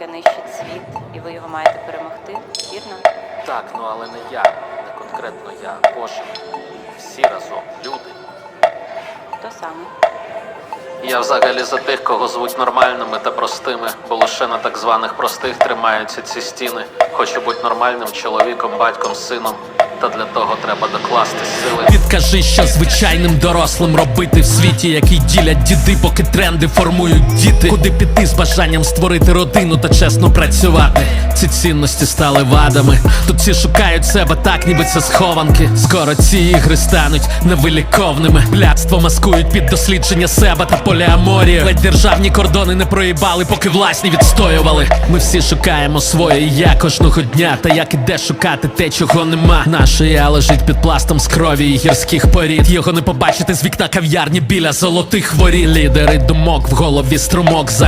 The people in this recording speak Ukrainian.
яке нищить світ, і ви його маєте перемогти, вірно? Так, ну але не я, не конкретно я, кожен. Всі разом, люди. То саме? Я взагалі за тих, кого звуть нормальними та простими, бо лише на так званих простих тримаються ці стіни. Хочу бути нормальним чоловіком, батьком, сином. Та для того треба докласти сили. Підкажи, що звичайним дорослим робити в світі, який ділять діди, поки тренди формують діти. Куди піти з бажанням створити родину та чесно працювати. Ці цінності стали вадами. Тут всі шукають себе так, ніби це схованки. Скоро ці ігри стануть невиліковними. Блядство маскують під дослідження себе та поліаморію. Ледь державні кордони не проїбали, поки власні відстоювали. Ми всі шукаємо своє я кожного дня. Та як і де шукати те, чого нема. Наше я лежить під пластом з крові і гірських порід. Його не побачити з вікна кав'ярні біля золотих ворі. Лідери думок в голові струмок за.